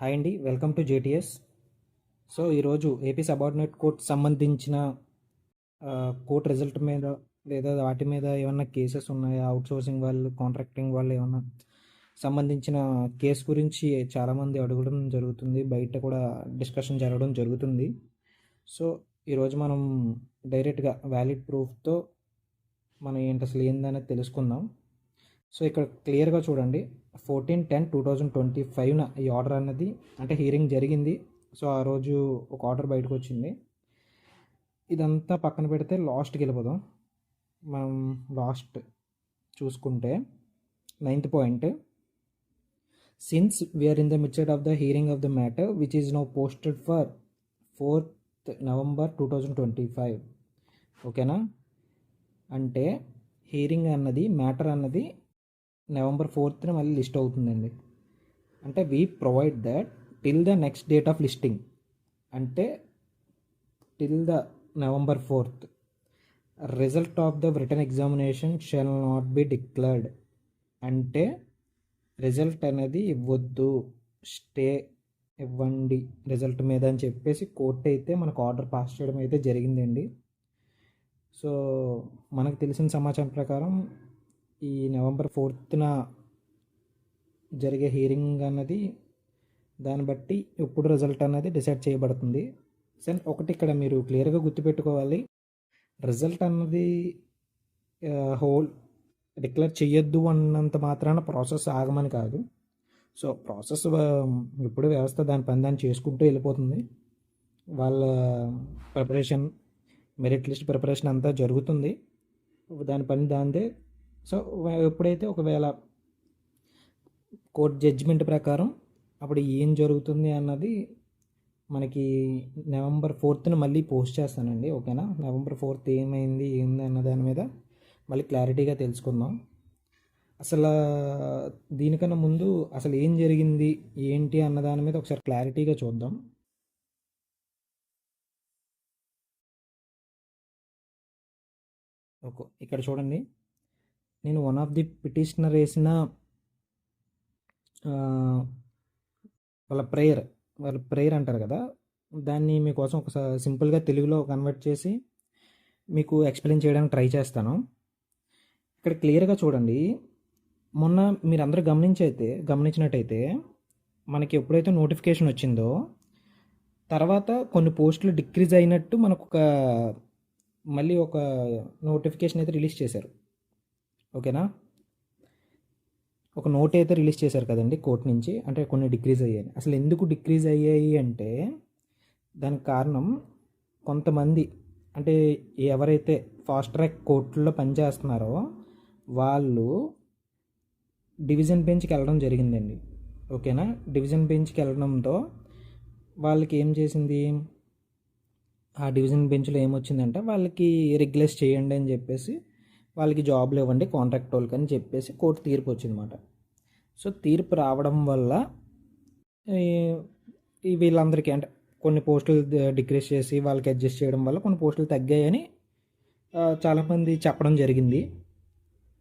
Hi అండి welcome to JTS so ఈరోజు AP subordinate court సంబంధించిన కోర్ట్ రిజల్ట్ మీద లేదా వాటి మీద ఏమన్నా కేసెస్ ఉన్నాయా? అవుట్సోర్సింగ్ వాళ్ళు కాంట్రాక్టింగ్ వాళ్ళు ఏమన్నా సంబంధించిన కేసు గురించి చాలామంది అడగడం జరుగుతుంది. బయట కూడా డిస్కషన్ జరగడం జరుగుతుంది. సో ఈరోజు మనం డైరెక్ట్గా వ్యాలిడ్ ప్రూఫ్తో మనం ఏంటి అసలు ఏందనేది తెలుసుకుందాం. సో ఇక్కడ క్లియర్గా చూడండి. Fourteen ten two thousand twenty ఫైవ్న ఈ ఆర్డర్ అన్నది అంటే హీరింగ్ జరిగింది. సో ఆ రోజు ఒక ఆర్డర్ బయటకు వచ్చింది. ఇదంతా పక్కన పెడితే లాస్ట్కి వెళ్ళిపోదాం. మనం లాస్ట్ చూసుకుంటే ninth point. Since we are in the midst of the hearing of the matter which is now posted for fourth November two thousand twenty five ఓకేనా అంటే హీరింగ్ అన్నది మ్యాటర్ అన్నది నవంబర్ ఫోర్త్న మళ్ళీ లిస్ట్ అవుతుందండి. అంటే we provide that till the next date of listing అంటే till the November fourth. Result of the return examination shall not be declared అంటే result అనేది ఇవ్వద్దు. స్టే ఇవ్వండి. రిజల్ట్ మీద అని చెప్పేసి కోర్టు అయితే మనకు ఆర్డర్ పాస్ చేయడం అయితే జరిగిందండి. సో మనకు తెలిసిన సమాచారం ప్రకారం ఈ నవంబర్ ఫోర్త్న జరిగే హీరింగ్ అన్నది దాన్ని బట్టి ఎప్పుడు రిజల్ట్ అనేది డిసైడ్ చేయబడుతుంది. సెన్ ఒకటి ఇక్కడ మీరు క్లియర్గా గుర్తుపెట్టుకోవాలి. రిజల్ట్ అన్నది హోల్ డిక్లేర్ చేయొద్దు అన్నంత మాత్రాన ప్రాసెస్ ఆగమని కాదు. సో ప్రాసెస్ ఇప్పుడు వ్యవస్థ దాని పని దాన్ని చేసుకుంటూ వెళ్ళిపోతుంది. వాళ్ళ ప్రిపరేషన్ మెరిట్ లిస్ట్ ప్రిపరేషన్ అంతా జరుగుతుంది. దాని పని దాందే సో ఎప్పుడైతే ఒకవేళ కోర్ట్ జడ్జిమెంట్ ప్రకారం అప్పుడు ఏం జరుగుతుంది అన్నది మనకి నవంబర్ ఫోర్త్న మళ్ళీ పోస్ట్ చేస్తానండి ఓకేనా? నవంబర్ ఫోర్త్ ఏమైంది ఏంది అన్న దాని మీద మళ్ళీ క్లారిటీగా తెలుసుకుందాం. అసలు దీనికన్నా ముందు అసలు ఏం జరిగింది ఏంటి అన్న దాని మీద ఒకసారి క్లారిటీగా చూద్దాం. ఓకే ఇక్కడ చూడండి. నేను వన్ ఆఫ్ ది పిటిషనర్ వేసిన వాళ్ళ ప్రేయర్ వాళ్ళ ప్రేయర్ అంటారు కదా దాన్ని మీకోసం ఒక సింపుల్గా తెలుగులో కన్వర్ట్ చేసి మీకు ఎక్స్ప్లెయిన్ చేయడానికి ట్రై చేస్తాను. ఇక్కడ క్లియర్గా చూడండి. మొన్న మీరు గమనించైతే గమనించినట్టయితే మనకి ఎప్పుడైతే నోటిఫికేషన్ వచ్చిందో తర్వాత కొన్ని పోస్టులు డిక్రీజ్ అయినట్టు మనకు ఒక మళ్ళీ ఒక నోటిఫికేషన్ అయితే రిలీజ్ చేశారు. ఓకేనా? ఒక నోట్ అయితే రిలీజ్ చేశారు కదండి కోర్టు నుంచి. అంటే కొన్ని డిక్రీజ్ అయ్యాయి. అసలు ఎందుకు డిక్రీజ్ అయ్యాయి అంటే దానికి కారణం కొంతమంది అంటే ఎవరైతే ఫాస్ట్ ట్రాక్ కోర్టుల్లో పనిచేస్తున్నారో వాళ్ళు డివిజన్ బెంచ్కి వెళ్ళడం జరిగిందండి. ఓకేనా? డివిజన్ బెంచ్కి వెళ్ళడంతో వాళ్ళకి ఏం చేసింది? ఆ డివిజన్ బెంచ్లో ఏమొచ్చిందంటే వాళ్ళకి రెగ్యులైజ్ చేయండి అని చెప్పేసి వాళ్ళకి జాబ్లు ఇవ్వండి కాంట్రాక్ట్ వాళ్ళకి అని చెప్పేసి కోర్టు తీర్పు వచ్చిందన్నమాట. సో తీర్పు రావడం వల్ల వీళ్ళందరికీ అంటే కొన్ని పోస్టులు డిక్రీస్ చేసి వాళ్ళకి అడ్జస్ట్ చేయడం వల్ల కొన్ని పోస్టులు తగ్గాయని చాలామంది చెప్పడం జరిగింది.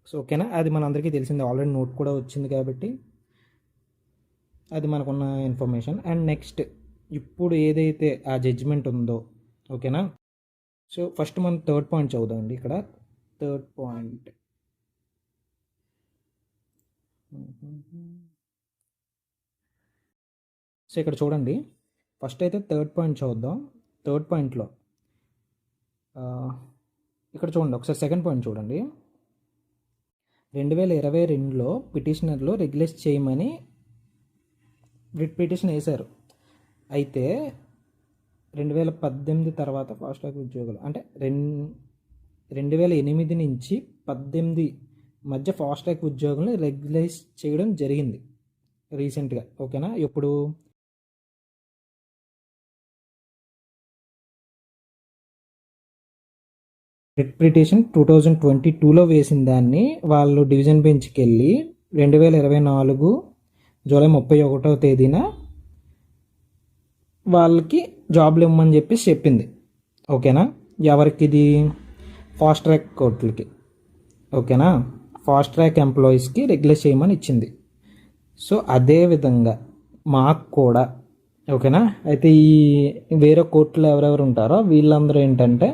సో ఓకేనా? అది మనందరికీ తెలిసింది. ఆల్రెడీ నోట్ కూడా వచ్చింది కాబట్టి అది మనకున్న ఇన్ఫర్మేషన్. అండ్ నెక్స్ట్ ఇప్పుడు ఏదైతే ఆ జడ్జిమెంట్ ఉందో ఓకేనా? సో ఫస్ట్ మనం థర్డ్ పాయింట్ చదువుదామండి ఇక్కడ. థర్డ్ పాయింట్ సో ఇక్కడ చూడండి. ఫస్ట్ అయితే థర్డ్ పాయింట్ చూద్దాం. థర్డ్ పాయింట్లో ఇక్కడ చూడండి. ఒకసారి సెకండ్ పాయింట్ చూడండి. రెండు వేల ఇరవై రెండులో పిటిషనర్లు రెగ్యులేట్ చేయమని రిట్ పిటిషన్ వేశారు. అయితే రెండు వేల పద్దెనిమిది తర్వాత ఫాస్ట్ ట్రాక్ ఉద్యోగులు అంటే రెండు రెండు వేల ఎనిమిది నుంచి పద్దెనిమిది మధ్య ఫాస్ట్ ట్రాక్ ఉద్యోగులను రెగ్యులైజ్ చేయడం జరిగింది రీసెంట్గా. ఓకేనా? ఎప్పుడు? రిట్ టూ థౌజండ్ ట్వంటీ టూలో వేసిన దాన్ని వాళ్ళు డివిజన్ బెంచ్కి వెళ్ళి రెండు వేల ఇరవై నాలుగు జూలై ముప్పై ఒకటో తేదీన వాళ్ళకి జాబ్లు ఇవ్వమని చెప్పేసి చెప్పింది. ఓకేనా? ఎవరికి ఇది ఫాస్ట్ ట్రాక్ కోర్టులకి. ఓకేనా? ఫాస్ట్ ట్రాక్ ఎంప్లాయీస్కి రెగ్యులర్ చేయమని ఇచ్చింది. సో అదే విధంగా మాకు కూడా ఓకేనా? అయితే ఈ వేరే కోర్టులో ఎవరెవరు ఉంటారో వీళ్ళందరూ ఏంటంటే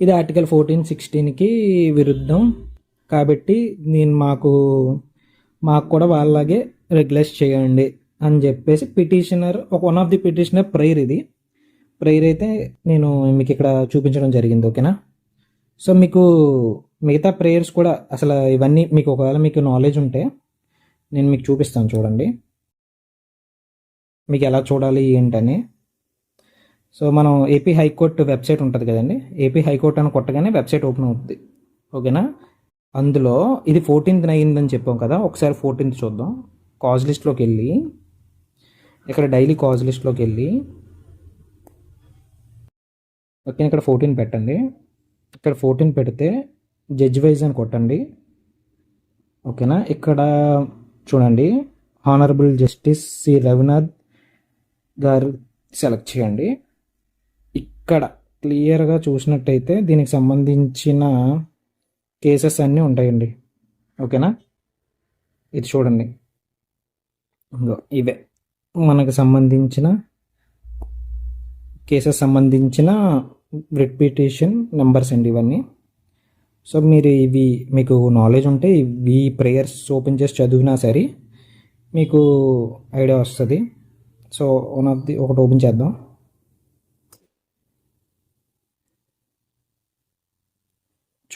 ఇది ఆర్టికల్ ఫోర్టీన్ సిక్స్టీన్కి విరుద్ధం. కాబట్టి నేను మాకు మాకు కూడా వాళ్ళలాగే రెగ్యులైజ్ చేయండి అని చెప్పేసి పిటిషనర్ ఒక one of the petitioner prayer ఇది. ప్రేయర్ అయితే నేను మీకు ఇక్కడ చూపించడం జరిగింది ఓకేనా? సో మీకు మిగతా ప్రేయర్స్ కూడా అసలు ఇవన్నీ మీకు ఒకవేళ మీకు నాలెడ్జ్ ఉంటే నేను మీకు చూపిస్తాను చూడండి. మీకు ఎలా చూడాలి ఏంటని. సో మనం ఏపీ హైకోర్టు వెబ్సైట్ ఉంటుంది కదండి. ఏపీ హైకోర్టు అని కొట్టగానే వెబ్సైట్ ఓపెన్ అవుతుంది ఓకేనా? అందులో ఇది ఫోర్టీన్త్ అయ్యిందని చెప్పాం కదా ఒకసారి ఫోర్టీన్త్ చూద్దాం. కాజ్ లిస్ట్లోకి వెళ్ళి ఇక్కడ డైలీ కాజ్ లిస్ట్లోకి వెళ్ళి ఓకే ఇక్కడ ఫోర్టీన్ పెట్టండి. ఇక్కడ ఫోర్టీన్ పెడితే జడ్జ్ వైజ్ అని కొట్టండి. ఓకేనా? ఇక్కడ చూడండి. హానరబుల్ జస్టిస్ సి రఘునాథ్ గారు సెలెక్ట్ చేయండి. ఇక్కడ క్లియర్గా చూసినట్టయితే దీనికి సంబంధించిన కేసెస్ అన్నీ ఉంటాయండి. ఓకేనా? ఇది చూడండి. ఇవే. మనకు సంబంధించిన కేసెస్ సంబంధించిన రిట్ పిటిషన్ నెంబర్స్ అండి ఇవన్నీ. సో మీరు ఇవి మీకు నాలెడ్జ్ ఉంటే ఇవి ప్రేయర్స్ ఓపెన్ చేసి చదివినా సరే మీకు ఐడియా వస్తుంది. సో వన్ ఆఫ్ ది ఒకటి ఓపెన్ చేద్దాం.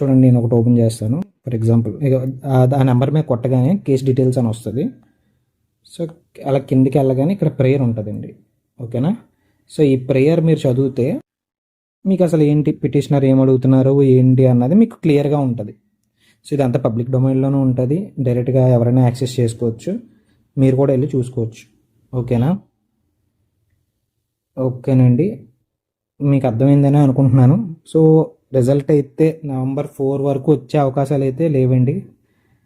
చూడండి నేను ఒకటి ఓపెన్ చేస్తాను. ఫర్ ఎగ్జాంపుల్ ఇక ఆ- ఆ నెంబర్ మీద కొట్టగానే కేస్ డీటెయిల్స్ అని వస్తుంది. సో అలా కిందికి వెళ్ళగానే ఇక్కడ ప్రేయర్ ఉంటుందండి. ఓకేనా సో ఈ ప్రేయర్ మీరు చదివితే మీకు అసలు ఏంటి పిటిషనర్ ఏం అడుగుతున్నారు ఏంటి అన్నది మీకు క్లియర్గా ఉంటుంది. సో ఇదంతా పబ్లిక్ డొమైన్లోనూ ఉంటుంది. డైరెక్ట్గా ఎవరైనా యాక్సెస్ చేసుకోవచ్చు. మీరు కూడా వెళ్ళి చూసుకోవచ్చు. ఓకేనా ఓకేనండి మీకు అర్థమైందని అనుకుంటున్నాను. సో రిజల్ట్ అయితే నవంబర్ ఫోర్ వరకు వచ్చే అవకాశాలు అయితే లేవండి.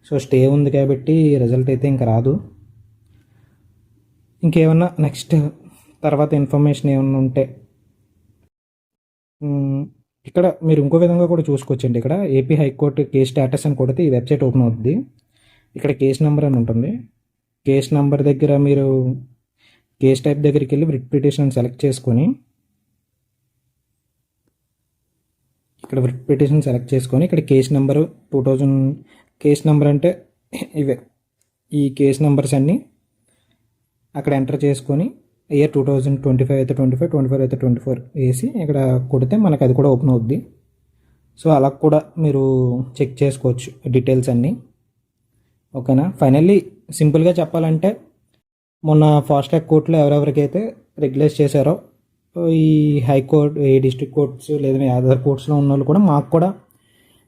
సో స్టే ఉంది కాబట్టి రిజల్ట్ అయితే ఇంకా రాదు. ఇంకేమన్నా నెక్స్ట్ తర్వాత ఇన్ఫర్మేషన్ ఏమైనా ఉంటే. ఇక్కడ మీరు ఇంకో విధంగా కూడా చూసుకోవచ్చండి. ఇక్కడ ఏపీ హైకోర్టు కేస్ స్టేటస్ అని కొడితే ఈ వెబ్సైట్ ఓపెన్ అవుతుంది ఇక్కడ కేస్ నెంబర్ అని ఉంటుంది. కేస్ నెంబర్ దగ్గర మీరు కేస్ టైప్ దగ్గరికి వెళ్ళి రిట్ పిటిషన్ సెలెక్ట్ చేసుకొని ఇక్కడ రిట్ పిటిషన్ సెలెక్ట్ చేసుకొని ఇక్కడ case number two thousand case number అంటే ఇవే. ఈ కేస్ నెంబర్స్ అన్నీ అక్కడ ఎంటర్ చేసుకొని year two thousand twenty five అయితే ట్వంటీ ఫైవ్ ట్వంటీ ఫోర్ అయితే ట్వంటీ ఫోర్ వేసి ఇక్కడ కొడితే మనకు అది కూడా ఓపెన్ అవుద్ది. సో అలా కూడా మీరు చెక్ చేసుకోవచ్చు డీటెయిల్స్ అన్నీ. ఓకేనా? ఫైనల్లీ సింపుల్గా చెప్పాలంటే మొన్న ఫాస్ట్ ట్రాక్ కోర్టులో ఎవరెవరికైతే రెగ్యులైజ్ చేశారో ఈ హైకోర్టు ఏ డిస్ట్రిక్ట్ కోర్ట్స్ లేదా అదర్ కోర్ట్స్లో ఉన్న వాళ్ళు కూడా మాకు కూడా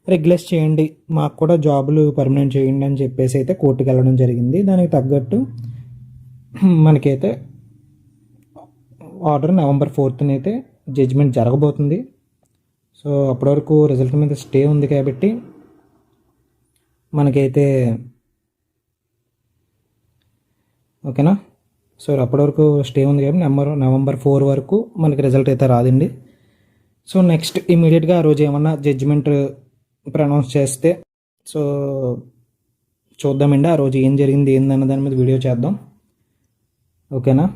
రెగ్యులైజ్ చేయండి మాకు కూడా జాబులు పర్మనెంట్ చేయండి అని చెప్పేసి అయితే కోర్టుకి వెళ్ళడం జరిగింది. దానికి తగ్గట్టు మనకైతే ఆర్డర్ నవంబర్ ఫోర్త్న అయితే జడ్జిమెంట్ జరగబోతుంది. సో అప్పటి వరకు రిజల్ట్ మీద స్టే ఉంది కాబట్టి మనకైతే ఓకేనా? సో అప్పటి వరకు స్టే ఉంది కాబట్టి నెంబర్ నవంబర్ ఫోర్ వరకు మనకి రిజల్ట్ అయితే రాదండి. సో నెక్స్ట్ ఇమీడియట్గా ఆ రోజు ఏమన్నా జడ్జిమెంట్ ప్రనౌన్స్ చేస్తే సో చూద్దామండి ఆ రోజు ఏం జరిగింది ఏందన్న దాని మీద వీడియో చేద్దాం. ఓకేనా?